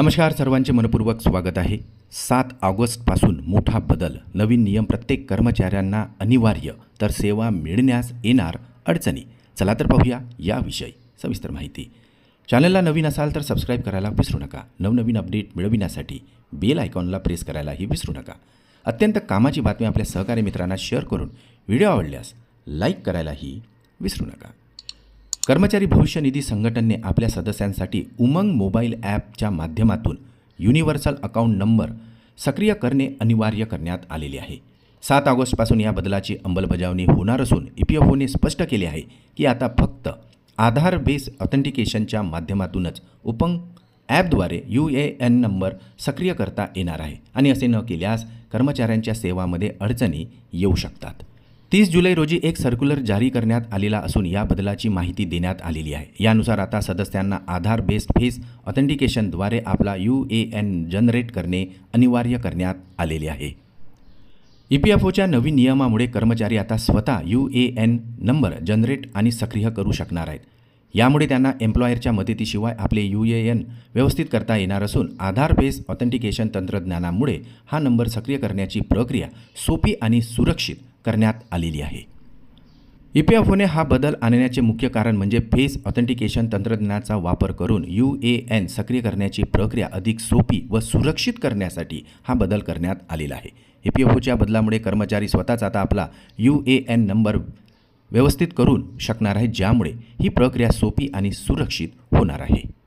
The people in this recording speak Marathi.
नमस्कार सर्वांचे मनपूर्वक स्वागत आहे. सात ऑगस्टपासून मोठा बदल. नवीन नियम प्रत्येक कर्मचाऱ्यांना अनिवार्य. तर सेवा मिळण्यास येणार अडचणी. चला तर पाहूया याविषयी सविस्तर माहिती. चॅनलला नवीन असाल तर सबस्क्राईब करायला विसरू नका. नवनवीन अपडेट मिळविण्यासाठी बेल आयकॉनला प्रेस करायलाही विसरू नका. अत्यंत कामाची बातमी आपल्या सहकारी मित्रांना शेअर करून व्हिडिओ आवडल्यास लाईक करायलाही विसरू नका. कर्मचारी भविष्य निधी संघटनेने आपल्या सदस्यांसाठी उमंग मोबाईल ॲपच्या माध्यमातून युनिव्हर्सल अकाउंट नंबर सक्रिय करणे अनिवार्य करण्यात आलेले आहे. सात ऑगस्टपासून या बदलाची अंमलबजावणी होणार असून ई पी एफ ओने स्पष्ट केले आहे की आता फक्त आधार बेस ऑथेंटिकेशनच्या माध्यमातूनच उपंग ॲपद्वारे यू ए एन नंबर सक्रिय करता येणार आहे आणि असे न केल्यास कर्मचाऱ्यांच्या सेवामध्ये अडचणी येऊ शकतात. तीस जुलै रोजी एक सर्क्युलर जारी करण्यात आलेला असून या बदलाची माहिती देण्यात आलेली आहे. यानुसार आता सदस्यांना आधार बेस्ड फेस ऑथेंटिकेशनद्वारे आपला यू ए एन जनरेट करणे अनिवार्य करण्यात आलेले आहे. ई पी एफ ओच्या नवीन नियमामुळे कर्मचारी आता स्वतः U A N number generate आणि सक्रिय करू शकणार आहेत. यामुळे त्यांना एम्प्लॉयरच्या मदतीशिवाय आपले यू ए एन व्यवस्थित करता येणार असून आधार बेस ऑथेंटिकेशन तंत्रज्ञानामुळे हा नंबर सक्रिय करण्याची प्रक्रिया सोपी आणि सुरक्षित करण्यात आलेली आहे. ई पी एफ ओने हा बदल आणण्याचे मुख्य कारण म्हणजे फेस ऑथेंटिकेशन तंत्रज्ञानाचा वापर करून यू ए एन सक्रिय करण्याची प्रक्रिया अधिक सोपी व सुरक्षित करण्यासाठी हा बदल करण्यात आलेला आहे. ई पी एफ ओच्या बदलामुळे कर्मचारी स्वतःच आता आपला यू ए एन नंबर व्यवस्थित करून शकणार आहे ज्यामुळे ही प्रक्रिया सोपी आणि सुरक्षित होणार आहे.